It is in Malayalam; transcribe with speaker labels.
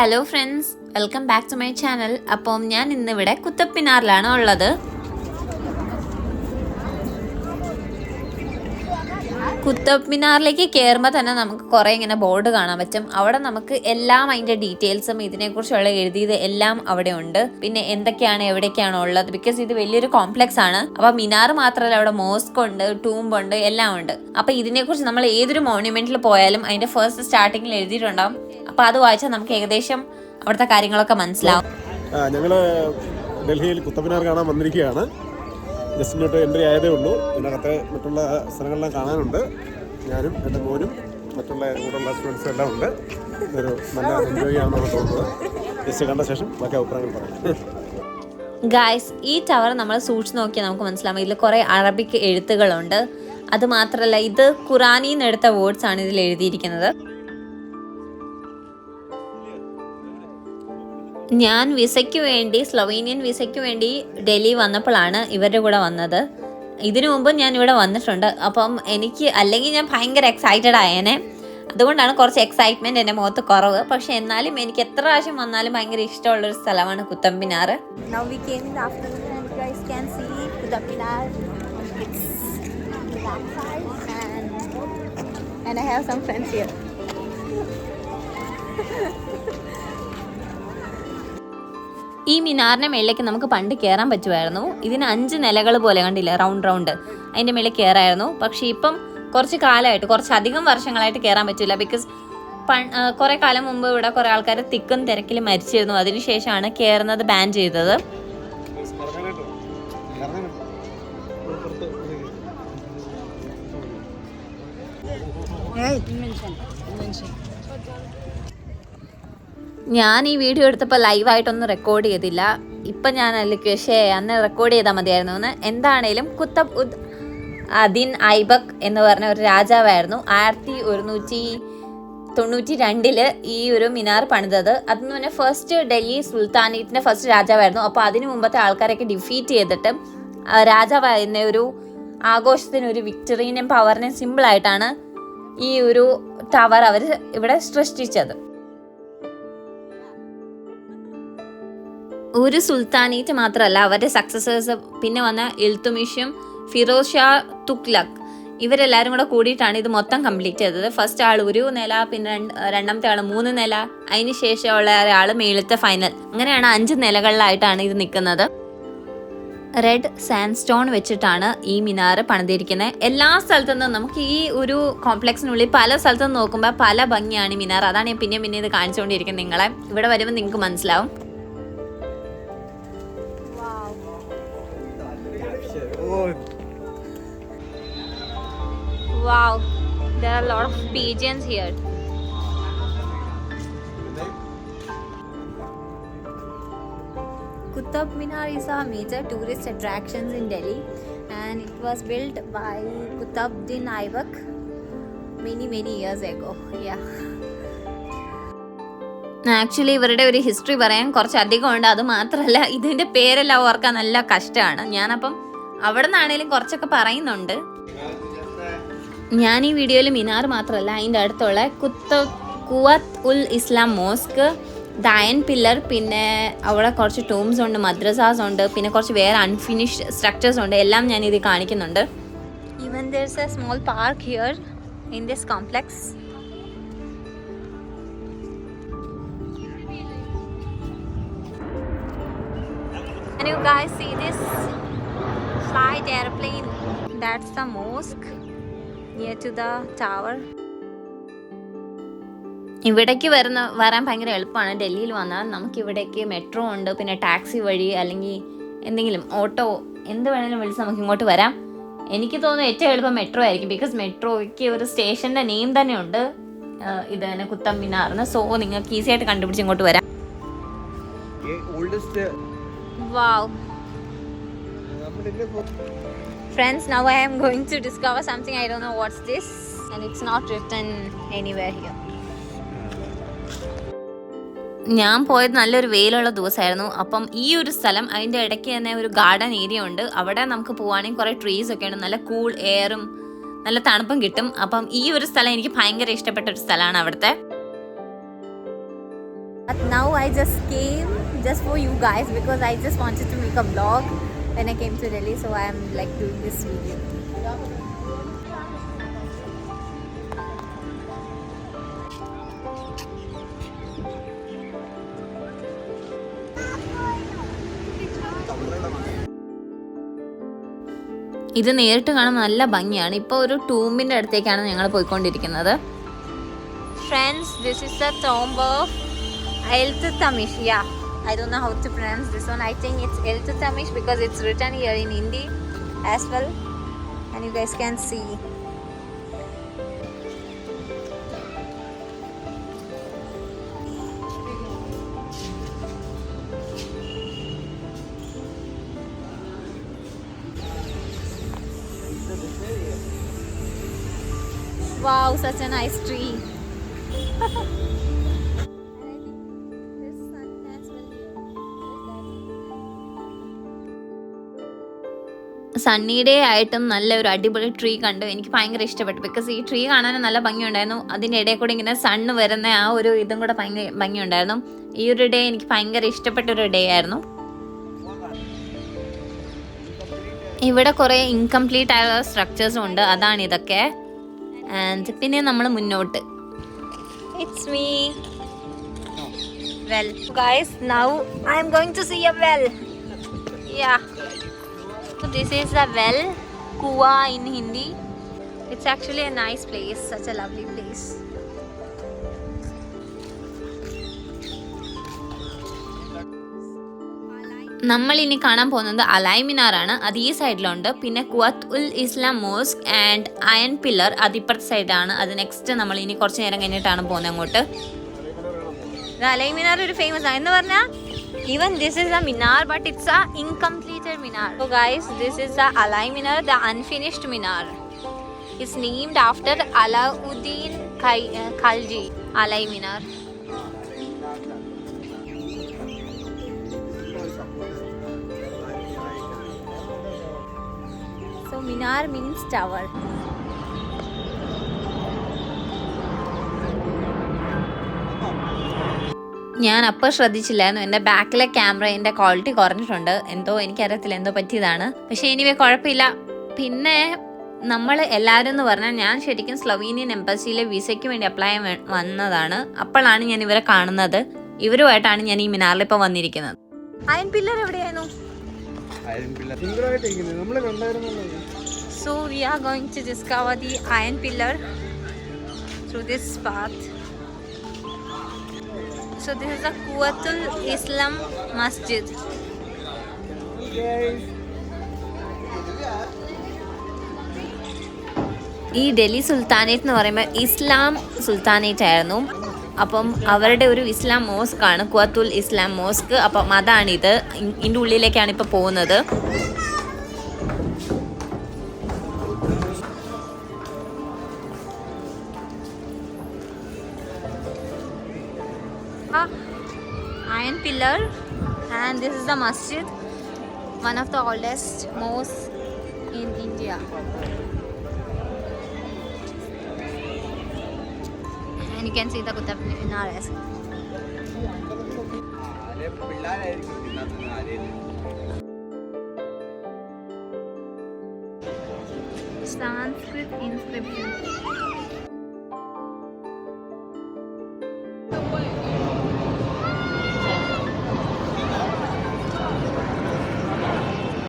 Speaker 1: Hello friends welcome back to my channel അപ്പം ഞാൻ ഇന്നിവിടെ കുത്തപ്പിനാറിലാണ് ഉള്ളത്. കുത്തപ്പിനാറിലേക്ക് കയറുമ്പോൾ തന്നെ നമുക്ക് കുറേ ഇങ്ങനെ ബോർഡ് കാണാൻ പറ്റും. അവിടെ നമുക്ക് എല്ലാം അതിന്റെ ഡീറ്റെയിൽസും ഇതിനെക്കുറിച്ചുള്ള എഴുതിയത് എല്ലാം അവിടെ ഉണ്ട്. പിന്നെ എന്തൊക്കെയാണ് എവിടെയൊക്കെയാണ് ഉള്ളത്? ബിക്കോസ് ഇത് വലിയൊരു കോംപ്ലക്സ് ആണ്. അപ്പോൾ മിനാർ മാത്രമല്ല അവിടെ മോസ്ക് ഉണ്ട് ടൂംബ് ഉണ്ട് എല്ലാം ഉണ്ട്. അപ്പോൾ ഇതിനെക്കുറിച്ച് നമ്മൾ ഏതൊരു മോണ്യുമെന്റിൽ പോയാലും അതിന്റെ ഫസ്റ്റ് സ്റ്റാർട്ടിങ്ങിൽ എഴുതിയിട്ടുണ്ടാവും. അപ്പോൾ അത് വായിച്ചാൽ നമുക്ക് ഏകദേശം അവിടുത്തെ കാര്യങ്ങളൊക്കെ മനസ്സിലാവും.
Speaker 2: ഞങ്ങൾ ഞങ്ങൾ ഡൽഹിയിൽ കുത്തബിനാർ കാണാൻ വന്നിരിക്കുകയാണ്. ജസ്റ്റ് ഇങ്ങോട്ട് എൻട്രി ആയതേ ഉള്ളൂ. ഇതിനകത്തെ മറ്റുള്ള സ്ഥലങ്ങളെല്ലാം കാണാനുണ്ട്. ഞാനും എന്റെ മോനും മറ്റുള്ള കൂടെയുള്ള സ്റ്റുഡൻസും എല്ലാം ഉണ്ട്. ഒരു നല്ല എൻജോയ് ആണെന്ന് തോന്നുന്നത്. ജസ്റ്റ് കണ്ട ശേഷം ബാക്കി അഭിപ്രായങ്ങൾ പറയാം.
Speaker 1: ഗായ്സ് ഈ ടവർ നമ്മൾ സൂക്ഷിച്ച് നോക്കിയാൽ നമുക്ക് മനസ്സിലാവും ഇതിൽ കുറേ അറബിക് എഴുത്തുകളുണ്ട്. അത് മാത്രമല്ല ഇത് ഖുറാനിന്ന് നിന്ന് എടുത്ത വേർഡ്സ് ആണ് ഇതിൽ എഴുതിയിരിക്കുന്നത്. ഞാൻ വിസയ്ക്ക് വേണ്ടി സ്ലൊവേനിയൻ വിസയ്ക്ക് വേണ്ടി ഡൽഹി വന്നപ്പോഴാണ് ഇവരുടെ കൂടെ വന്നത്. ഇതിനു മുമ്പ് ഞാൻ ഇവിടെ വന്നിട്ടുണ്ട്. അപ്പം എനിക്ക് അല്ലെങ്കിൽ ഞാൻ ഭയങ്കര എക്സൈറ്റഡ് ആയേനെ. അതുകൊണ്ടാണ് കുറച്ച് എക്സൈറ്റ്മെന്റ് എന്റെ മുഖത്ത് കുറവ്. പക്ഷെ എന്നാലും എനിക്ക് എത്ര പ്രാവശ്യം വന്നാലും ഭയങ്കര ഇഷ്ടമുള്ളൊരു സ്ഥലമാണ്
Speaker 3: കുത്തമ്പിനാർ and I have some friends here.
Speaker 1: ഈ മിനാറിന്റെ മേളിലേക്ക് നമുക്ക് പണ്ട് കയറാൻ പറ്റുമായിരുന്നു. ഇതിന് അഞ്ച് നിലകൾ പോലെ കണ്ടില്ല റൗണ്ട് റൗണ്ട്. അതിന്റെ മേളിൽ കയറായിരുന്നു പക്ഷെ ഇപ്പം കുറച്ച് കാലമായിട്ട് കുറച്ചധികം വർഷങ്ങളായിട്ട് കയറാൻ പറ്റില്ല. ബിക്കോസ് കുറെ കാലം മുമ്പ് ഇവിടെ കുറെ ആൾക്കാർ തിക്കും തിരക്കിലും മരിച്ചിരുന്നു. അതിനുശേഷമാണ് കയറുന്നത് ബാൻ ചെയ്തത്. ഞാൻ ഈ വീഡിയോ എടുത്തപ്പോൾ ലൈവായിട്ടൊന്നും റെക്കോർഡ് ചെയ്തില്ല. ഇപ്പം ഞാൻ അല്ലെങ്കിൽ പക്ഷേ അന്ന് റെക്കോർഡ് ചെയ്താൽ മതിയായിരുന്നു. എന്ന് എന്താണേലും കുത്തബ് ഉദ് അദിൻ ഐബക് എന്ന് പറഞ്ഞ ഒരു രാജാവായിരുന്നു. ആയിരത്തി ഒരുന്നൂറ്റി തൊണ്ണൂറ്റി രണ്ടിൽ ഈ ഒരു മിനാർ പണിതത്. അതെന്ന് പറഞ്ഞാൽ ഫസ്റ്റ് ഡൽഹി സുൽത്താനേറ്റിന്റെ ഫസ്റ്റ് രാജാവായിരുന്നു. അപ്പോൾ അതിനു മുമ്പത്തെ ആൾക്കാരൊക്കെ ഡിഫീറ്റ് ചെയ്തിട്ട് രാജാവായിരുന്ന ഒരു ആഘോഷത്തിന് ഒരു വിക്ടറിനെയും പവറിനെയും സിമ്പിളായിട്ടാണ് ഈ ഒരു ടവർ അവർ ഇവിടെ സൃഷ്ടിച്ചത്. ഒരു സുൽത്താനേറ്റ് മാത്രമല്ല അവരുടെ സക്സസേഴ്സ് പിന്നെ വന്ന ഇൽത്തുമിഷും ഫിറോസ് ഷാ തുക്ലക് ഇവരെല്ലാവരും കൂടെ കൂടിയിട്ടാണ് ഇത് മൊത്തം കംപ്ലീറ്റ് ചെയ്തത്. ഫസ്റ്റ് ആൾ ഒരു നില പിന്നെ രണ്ട് രണ്ടാമത്തെ ആൾ മൂന്ന് നില അതിന് ശേഷമുള്ള ഒരാൾ മേളത്തെ ഫൈനൽ അങ്ങനെയാണ് അഞ്ച് നിലകളിലായിട്ടാണ് ഇത് നിൽക്കുന്നത്. റെഡ് സാൻഡ് സ്റ്റോൺ വെച്ചിട്ടാണ് ഈ മിനാർ പണിതിരിക്കുന്നത് എല്ലാ സ്ഥലത്തു നിന്നും നമുക്ക് ഈ ഒരു കോംപ്ലക്സിനുള്ളിൽ പല സ്ഥലത്തു നോക്കുമ്പോൾ പല ഭംഗിയാണ് മിനാർ അതാണ് ഞാൻ പിന്നെ പിന്നെ ഇത് കാണിച്ചുകൊണ്ടിരിക്കുന്നത് നിങ്ങളെ. ഇവിടെ വരുമ്പോൾ നിങ്ങൾക്ക് മനസ്സിലാവും. Wow, there are a lot of pigeons here.
Speaker 3: Qutub Minar is a major tourist attraction in Delhi and it was built by Qutbuddin Aibak many many years ago. Yeah.
Speaker 1: Actually ഇവരുടെ ഒരു ഹിസ്റ്ററി പറയാൻ കുറച്ച് അധികം ഉണ്ട് അത് മാത്രമല്ല ഇതിന്റെ പേരെല്ലാം ഓർക്കാൻ നല്ല കഷ്ടമാണ് ഞാനപ്പം അവിടെ നിന്നാണേലും കുറച്ചൊക്കെ പറയുന്നുണ്ട്. ഞാൻ ഈ വീഡിയോയിൽ മിനാർ മാത്രമല്ല അതിന്റെ അടുത്തുള്ള കുത്ത കുവത്ത് ഉൽ ഇസ്ലാം മോസ്ക് ദയൻ പില്ലർ പിന്നെ അവിടെ കുറച്ച് ടൂംസ് ഉണ്ട് മദ്രസാസ് ഉണ്ട് പിന്നെ കുറച്ച് വേറെ അൺഫിനിഷ്ഡ് സ്ട്രക്ചേഴ്സ് ഉണ്ട് എല്ലാം ഞാൻ ഇത് കാണിക്കുന്നുണ്ട്.
Speaker 3: Even there's a small park here in this complex Can you guys see this? Flight airplane? That's the mosque near to the tower.
Speaker 1: ഇവിടേക്ക് വരുന്ന വരാൻ ഭയങ്കര എളുപ്പമാണ് ഡൽഹിയിൽ വന്നാൽ നമുക്ക് ഇവിടേക്ക് മെട്രോ ഉണ്ട് പിന്നെ ടാക്സി വഴി അല്ലെങ്കിൽ എന്തെങ്കിലും ഓട്ടോ എന്ത് വേണമെങ്കിലും വിളിച്ച് നമുക്ക് ഇങ്ങോട്ട് വരാം എനിക്ക് തോന്നുന്നു ഏറ്റവും എളുപ്പം മെട്രോ ആയിരിക്കും ബിക്കോസ് മെട്രോയ്ക്ക് ഒരു സ്റ്റേഷന്റെ നെയിം തന്നെ ഉണ്ട് ഇത് തന്നെ കുത്തം മിനാർന്ന് സോ നിങ്ങൾക്ക് ഈസി ആയിട്ട് കണ്ടുപിടിച്ച് ഇങ്ങോട്ട് വരാം.
Speaker 4: നമ്മുടെ
Speaker 3: Friends, now I am going to discover something. I don't know what's this, and it's not written anywhere here.
Speaker 1: ഞാൻ പോയത് നല്ലൊരു വെയിലുള്ള ദിവസമായിരുന്നു. അപ്പം ഈ ഒരു സ്ഥലം അതിന്റെ ഇടയ്ക്ക് തന്നെ ഒരു ഗാർഡൻ ഏരിയ ഉണ്ട്. അവിടെ നമുക്ക് പോകുവാണെങ്കിൽ കുറേ ട്രീസ് ഒക്കെ ഉണ്ട്. നല്ല കൂൾ എയറും നല്ല തണുപ്പും കിട്ടും. അപ്പം ഈ ഒരു സ്ഥലം എനിക്ക് ഭയങ്കര ഇഷ്ടപ്പെട്ട ഒരു സ്ഥലമാണ് അവിടുത്തെ.
Speaker 3: Blog when I came to Delhi. So I am like doing this video.
Speaker 1: ഇത് നേരിട്ട് കാണുമ്പോൾ നല്ല ഭംഗിയാണ് ഇപ്പോൾ ഒരു ടൂമിന്റെ അടുത്തേക്കാണ് ഞങ്ങൾ പോയിക്കൊണ്ടിരിക്കുന്നത്
Speaker 3: friends this is tomb of Iltutamish. Yeah, I don't know how to pronounce this one. I think it's El Iltutamish because it's written here in Hindi as well, and you guys can see. Wow, such a nice tree.
Speaker 1: Sunny day ആയിട്ടും നല്ല ഒരു അടിപൊളി ട്രീ കണ്ടു. എനിക്ക് ഭയങ്കര ഇഷ്ടപ്പെട്ടു. ബിക്കോസ് ഈ ട്രീ കാണാൻ നല്ല ഭംഗിയുണ്ടായിരുന്നു. അതിന്റെ ഇടയിൽ കൂടെ ഇങ്ങനെ സണ്ണ് വരുന്ന ആ ഒരു ഇതും കൂടെ ഭയങ്കര ഭംഗിയുണ്ടായിരുന്നു. ഈ ഒരു ഡേ എനിക്ക് ഭയങ്കര ഇഷ്ടപ്പെട്ട ഒരു ഡേ ആയിരുന്നു. ഇവിടെ കുറേ ഇൻകംപ്ലീറ്റ് ആയ സ്ട്രക്ചേഴ്സും ഉണ്ട്. അതാണ് ഇതൊക്കെ. ആൻഡ് പിന്നെ നമ്മൾ മുന്നോട്ട്.
Speaker 3: It's me well Well, now I am going to see a well Yeah. So this is the well, Kua in Hindi. It's actually a nice place, such a lovely place.
Speaker 1: നമ്മൾ ഇനി കാണാൻ പോകുന്നത് അലായ് മിനാറാണ്. അത് ഈ സൈഡിലുണ്ട്. പിന്നെ Quwwat ul Islam mosque and iron pillar അത് ഇപ്പുറത്തെ സൈഡാണ്. അത് നെക്സ്റ്റ് നമ്മൾ ഇനി കുറച്ച് നേരം കഴിഞ്ഞിട്ടാണ് പോകുന്നത് അങ്ങോട്ട്.
Speaker 3: അലായ് മിനാർ ഒരു ഫേമസ് ആണ് എന്ന് പറഞ്ഞാൽ even this is a minar, but it's a incompleted minar. So guys, this is the Alai Minar, the unfinished minar. It's named after Alauddin uh, Khalji, Alai Minar. So minar means tower.
Speaker 1: ഞാൻ അപ്പോൾ ശ്രദ്ധിച്ചില്ലായിരുന്നു. എന്റെ ബാക്കിലെ ക്യാമറേന്റെ ക്വാളിറ്റി കുറഞ്ഞിട്ടുണ്ട്. എന്തോ എനിക്കറിയത്തില്ല എന്തോ പറ്റിയതാണ്. പക്ഷേ എനിവേ കുഴപ്പമില്ല. പിന്നെ നമ്മൾ എല്ലാവരും എന്ന് പറഞ്ഞാൽ ഞാൻ ശരിക്കും സ്ലൊവീനിയൻ എംബസിയിലെ വിസയ്ക്ക് വേണ്ടി അപ്ലൈ വന്നതാണ്. അപ്പോഴാണ് ഞാൻ ഇവരെ കാണുന്നത്. ഇവരുമായിട്ടാണ് ഞാൻ ഈ മിനാറിൽ ഇപ്പോൾ വന്നിരിക്കുന്നത്.
Speaker 3: അയൺ പില്ലർ എവിടെയായിരുന്നു?
Speaker 4: സോ വി നമ്മൾ going
Speaker 3: to discover the iron pillar through this iron So this is the Kuwatul Islam Masjid.
Speaker 1: ഈ ഡൽഹി സുൽത്താനേറ്റ് എന്ന് പറയുമ്പോൾ ഇസ്ലാം സുൽത്താനേറ്റ് ആയിരുന്നു അപ്പം അവരുടെ ഒരു ഇസ്ലാം മോസ്ക് ആണ് കുവത്തുൽ ഇസ്ലാം മോസ്ക്. അപ്പം അതാണിത്. ഇതിന്റെ ഉള്ളിലേക്കാണ് ഇപ്പോൾ പോകുന്നത്.
Speaker 3: iron pillar and this is the masjid one of the oldest mosques in India. And you can see the Qutb Minar as Sanskrit inscription.